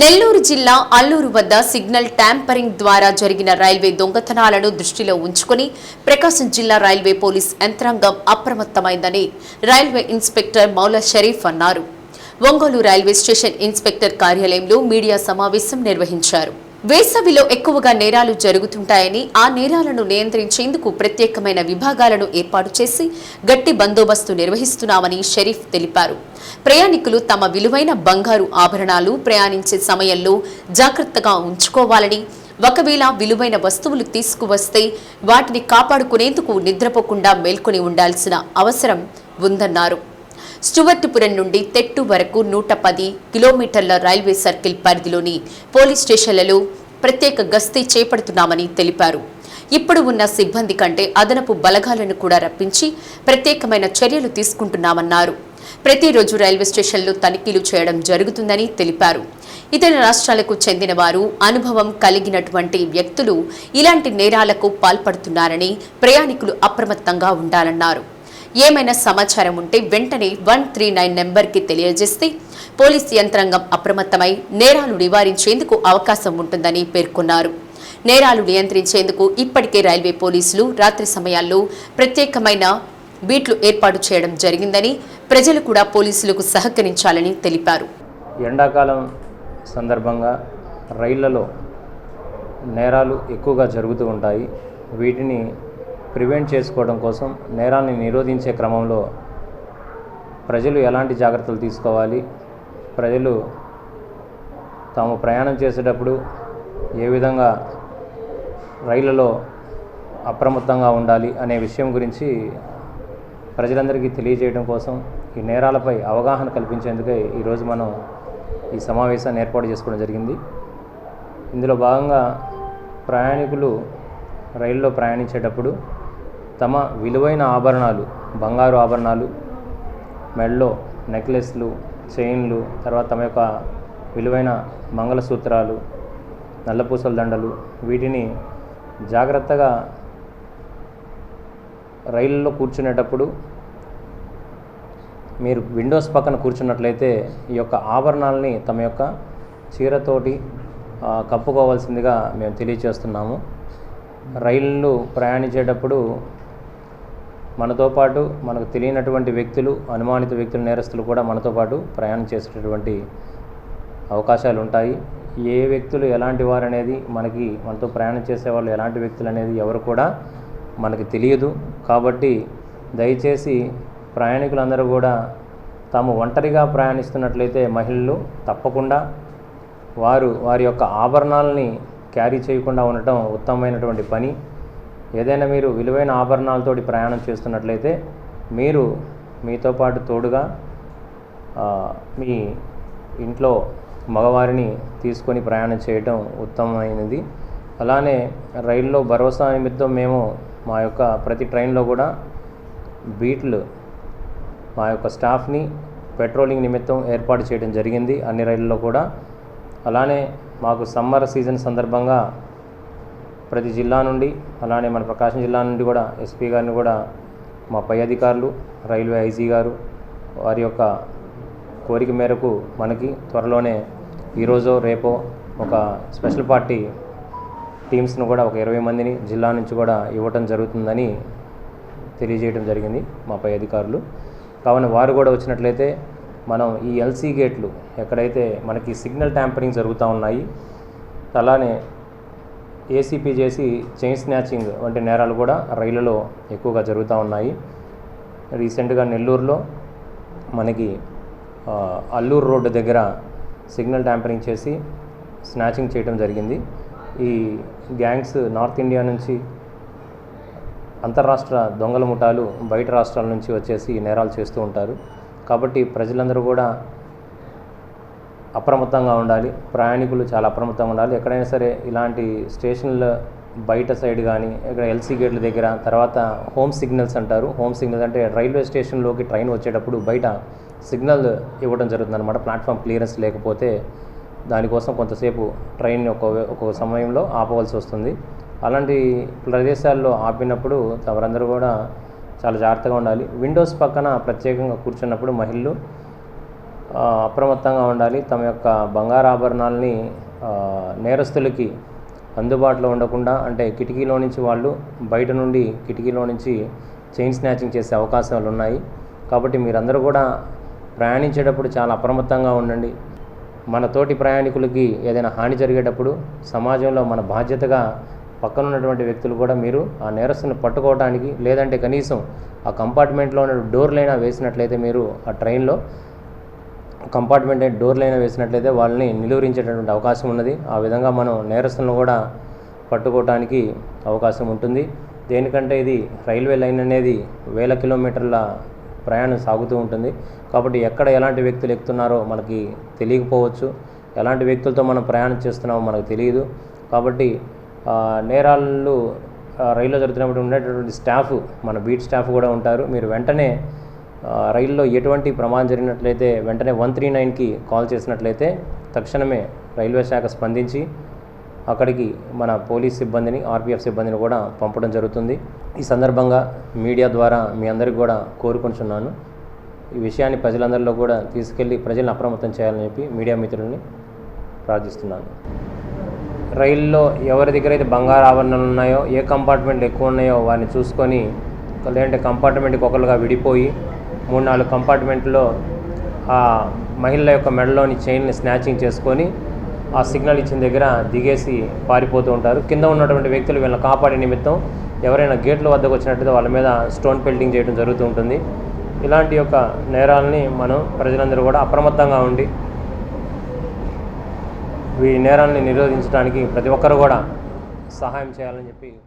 నెల్లూరు జిల్లా అల్లూరు వద్ద signal tampering ద్వారా జరిగిన రైల్వే దొంగతనాలను దృష్టిలో ఉంచుకుని ప్రకాశం జిల్లా రైల్వే పోలీస్ యంత్రాంగం అప్రమత్తమైందని రైల్వే ఇన్స్పెక్టర్ మౌలా షరీఫ్ అన్నారు. ఒంగోలు రైల్వే స్టేషన్ ఇన్స్పెక్టర్ కార్యాలయంలో మీడియా సమావేశం నిర్వహించారు. వేసవిలో ఎక్కువగా నేరాలు జరుగుతుంటాయని ఆ నేరాలను నియంత్రించేందుకు ప్రత్యేకమైన విభాగాలను ఏర్పాటు చేసి గట్టి బందోబస్తు నిర్వహిస్తున్నామని షరీఫ్ తెలిపారు. ప్రయాణికులు తమ విలువైన బంగారు ఆభరణాలు ప్రయాణించే సమయంలో జాగ్రత్తగా ఉంచుకోవాలని ఒకవేళ విలువైన వస్తువులు తీసుకువస్తే వాటిని కాపాడుకునేందుకు నిద్రపోకుండా మేల్కొని ఉండాల్సిన అవసరం ఉందన్నారు. స్టువర్టుపురం నుండి తెట్టు వరకు నూట పది కిలోమీటర్ల రైల్వే సర్కిల్ పరిధిలోని పోలీస్ స్టేషన్లలో ప్రత్యేక గస్తీ చేపడుతున్నామని తెలిపారు. ఇప్పుడు ఉన్న సిబ్బంది కంటే అదనపు బలగాలను కూడా రప్పించి ప్రత్యేకమైన చర్యలు తీసుకుంటున్నామన్నారు. ప్రతిరోజు రైల్వే స్టేషన్లో తనిఖీలు చేయడం జరుగుతుందని తెలిపారు. ఇతర రాష్ట్రాలకు చెందిన వారు అనుభవం కలిగినటువంటి వ్యక్తులు ఇలాంటి నేరాలకు పాల్పడుతున్నారని ప్రయాణికులు అప్రమత్తంగా ఉండాలన్నారు. ఏమైనా సమాచారం ఉంటే వెంటనే వన్ త్రీ నైన్ నెంబర్కి తెలియజేస్తే పోలీస్ యంత్రాంగం అప్రమత్తమై నేరాలు నివారించేందుకు అవకాశం ఉంటుందని పేర్కొన్నారు. నేరాలు నియంత్రించేందుకు ఇప్పటికే రైల్వే పోలీసులు రాత్రి సమయాల్లో ప్రత్యేకమైన బీట్లు ఏర్పాటు చేయడం జరిగిందని ప్రజలు కూడా పోలీసులకు సహకరించాలని తెలిపారు. ఎండాకాలం సందర్భంగా రైళ్ళలో నేరాలు ఎక్కువగా జరుగుతూ ఉంటాయి. వీటిని ప్రివెంట్ చేసుకోవడం కోసం నేరాన్ని నిరోధించే క్రమంలో ప్రజలు ఎలాంటి జాగ్రత్తలు తీసుకోవాలి? ప్రజలు తాము ప్రయాణం చేసేటప్పుడు ఏ విధంగా రైళ్ళలో అప్రమత్తంగా ఉండాలి అనే విషయం గురించి ప్రజలందరికీ తెలియజేయడం కోసం ఈ నేరాలపై అవగాహన కల్పించేందుకే ఈరోజు మనం ఈ సమావేశాన్ని ఏర్పాటు చేసుకోవడం జరిగింది. ఇందులో భాగంగా ప్రయాణికులు రైల్లో ప్రయాణించేటప్పుడు తమ విలువైన ఆభరణాలు బంగారు ఆభరణాలు మెడలో నెక్లెస్లు చైన్లు తర్వాత తమ యొక్క విలువైన మంగళసూత్రాలు నల్లపూసల దండలు వీటిని జాగ్రత్తగా రైల్లో కూర్చునేటప్పుడు మీరు విండోస్ పక్కన కూర్చున్నట్లయితే ఈ యొక్క ఆభరణాలని తమ యొక్క చీరతోటి కప్పుకోవాల్సిందిగా మేము తెలియచేస్తున్నాము. రైళ్ళు ప్రయాణించేటప్పుడు మనతో పాటు మనకు తెలియనటువంటి వ్యక్తులు అనుమానిత వ్యక్తులు నేరస్తులు కూడా మనతో పాటు ప్రయాణం చేసేటటువంటి అవకాశాలు ఉంటాయి. ఏ వ్యక్తులు ఎలాంటి వారు అనేది మనకి మనతో ప్రయాణం చేసే వాళ్ళు ఎలాంటి వ్యక్తులు అనేది ఎవరు కూడా మనకి తెలియదు. కాబట్టి దయచేసి ప్రయాణికులందరూ కూడా తాము ఒంటరిగా ప్రయాణిస్తున్నట్లయితే మహిళలు తప్పకుండా వారు వారి యొక్క ఆభరణాలని క్యారీ చేయకుండా ఉండటం ఉత్తమమైనటువంటి పని. ఏదైనా మీరు విలువైన ఆభరణాలతోటి ప్రయాణం చేస్తున్నట్లయితే మీరు మీతో పాటు తోడుగా మీ ఇంట్లో మగవారిని తీసుకొని ప్రయాణం చేయటం ఉత్తమమైనది. అలానే రైల్లో భరోసా నిమిత్తం మేము మా యొక్క ప్రతి ట్రైన్లో కూడా బీట్లు మా యొక్క స్టాఫ్ని పెట్రోలింగ్ నిమిత్తం ఏర్పాటు చేయడం జరిగింది అన్ని రైళ్ళలో కూడా. అలానే మాకు సమ్మర్ సీజన్ సందర్భంగా ప్రతి జిల్లా నుండి అలానే మన ప్రకాశం జిల్లా నుండి కూడా ఎస్పీ గారిని కూడా మా పై అధికారులు రైల్వే ఐజీ గారు వారి యొక్క కోరిక మేరకు మనకి త్వరలోనే ఈరోజో రేపో ఒక స్పెషల్ పార్టీ టీమ్స్ను కూడా ఒక ఇరవై మందిని జిల్లా నుంచి కూడా ఇవ్వటం జరుగుతుందని తెలియజేయడం జరిగింది మా పై అధికారులు. కావున వారు కూడా వచ్చినట్లయితే మనం ఈ ఎల్సీ గేట్లు ఎక్కడైతే మనకి సిగ్నల్ ట్యాంపరింగ్ జరుగుతూ ఉన్నాయి అలానే ఏసీపీ చేసి చైన్ స్నాచింగ్ వంటి నేరాలు కూడా రైళ్ళలో ఎక్కువగా జరుగుతూ ఉన్నాయి. రీసెంట్గా నెల్లూరులో మనకి అల్లూరు రోడ్డు దగ్గర సిగ్నల్ ట్యాంపరింగ్ చేసి స్నాచింగ్ చేయడం జరిగింది. ఈ గ్యాంగ్స్ నార్త్ ఇండియా నుంచి అంతర్రాష్ట్ర దొంగల ముఠాలు బయట రాష్ట్రాల నుంచి వచ్చేసి నేరాలు చేస్తూ ఉంటారు. కాబట్టి ప్రజలందరూ కూడా అప్రమత్తంగా ఉండాలి ప్రయాణికులు చాలా అప్రమత్తంగా ఉండాలి. ఎక్కడైనా సరే ఇలాంటి స్టేషన్ల బయట సైడ్ కానీ ఇక్కడ ఎల్సీ గేట్ల దగ్గర తర్వాత హోమ్ సిగ్నల్స్ అంటారు. హోమ్ సిగ్నల్స్ అంటే రైల్వే స్టేషన్లోకి ట్రైన్ వచ్చేటప్పుడు బయట సిగ్నల్ ఇవ్వడం జరుగుతుంది అనమాట ప్లాట్ఫామ్ క్లియరెన్స్ లేకపోతే దానికోసం కొంతసేపు ట్రైన్ ఒక ఒక సమయంలో ఆపవలసి వస్తుంది. అలాంటి ప్రదేశాల్లో ఆపినప్పుడు వారందరూ కూడా చాలా జాగ్రత్తగా ఉండాలి. విండోస్ పక్కన ప్రత్యేకంగా కూర్చున్నప్పుడు మహిళలు అప్రమత్తంగా ఉండాలి. తమ యొక్క బంగారు ఆభరణాలని నేరస్తులకి అందుబాటులో ఉండకుండా అంటే కిటికీలో నుంచి వాళ్ళు బయట నుండి కిటికీలో నుంచి చైన్ స్నాచింగ్ చేసే అవకాశాలు ఉన్నాయి. కాబట్టి మీరందరూ కూడా ప్రయాణించేటప్పుడు చాలా అప్రమత్తంగా ఉండండి. మన తోటి ప్రయాణికులకి ఏదైనా హాని జరిగేటప్పుడు సమాజంలో మన బాధ్యతగా పక్కన ఉన్నటువంటి వ్యక్తులు కూడా మీరు ఆ నేరస్తుని పట్టుకోవడానికి లేదంటే కనీసం ఆ కంపార్ట్మెంట్లో ఉన్న డోర్లైనా వేసినట్లయితే మీరు ఆ ట్రైన్లో కంపార్ట్మెంట్ డోర్లైనా వేసినట్లయితే వాళ్ళని నిలువరించేటటువంటి అవకాశం ఉన్నది. ఆ విధంగా మనం నేరస్తులను కూడా పట్టుకోవటానికి అవకాశం ఉంటుంది. దేనికంటే ఇది రైల్వే లైన్ అనేది వేల కిలోమీటర్ల ప్రయాణం సాగుతూ ఉంటుంది. కాబట్టి ఎక్కడ ఎలాంటి వ్యక్తులు ఎక్కుతున్నారో మనకి తెలియకపోవచ్చు. ఎలాంటి వ్యక్తులతో మనం ప్రయాణం చేస్తున్నామో మనకు తెలియదు. కాబట్టి నేరాలు రైల్లో జరుగుతున్నప్పుడు ఉండేటటువంటి స్టాఫ్ మన బీట్ స్టాఫ్ కూడా ఉంటారు. మీరు వెంటనే రైల్లో ఎటువంటి ప్రమాదం జరిగినట్లయితే వెంటనే వన్ త్రీ నైన్కి కాల్ చేసినట్లయితే తక్షణమే రైల్వే శాఖ స్పందించి అక్కడికి మన పోలీస్ సిబ్బందిని ఆర్పిఎఫ్ సిబ్బందిని కూడా పంపడం జరుగుతుంది. ఈ సందర్భంగా మీడియా ద్వారా మీ అందరికి కూడా కోరుకుంటున్నాను. ఈ విషయాన్ని ప్రజలందరిలో కూడా తీసుకెళ్ళి ప్రజలను అప్రమత్తం చేయాలని చెప్పి మీడియా మిత్రుల్ని ప్రార్థిస్తున్నాను. రైల్లో ఎవరి దగ్గర అయితే బంగారు ఆభరణాలు ఉన్నాయో ఏ కంపార్ట్మెంట్లు ఎక్కువ ఉన్నాయో వారిని చూసుకొని లేదంటే కంపార్ట్మెంట్కి ఒకరుగా విడిపోయి మూడు నాలుగు కంపార్ట్మెంట్లో ఆ మహిళల యొక్క మెడలోని చైన్ని స్నాచింగ్ చేసుకొని ఆ సిగ్నల్ ఇచ్చిన దగ్గర దిగేసి పారిపోతూ ఉంటారు. కింద ఉన్నటువంటి వ్యక్తులు వీళ్ళని కాపాడే నిమిత్తం ఎవరైనా గేట్ల వద్దకు వచ్చినట్లయితే వాళ్ళ మీద స్టోన్ పెల్టింగ్ చేయడం జరుగుతూ ఉంటుంది. ఇలాంటి యొక్క నేరాలని మనం ప్రజలందరూ కూడా అప్రమత్తంగా ఉండి ఈ నేరాలని నిరోధించడానికి ప్రతి ఒక్కరు కూడా సహాయం చేయాలని చెప్పి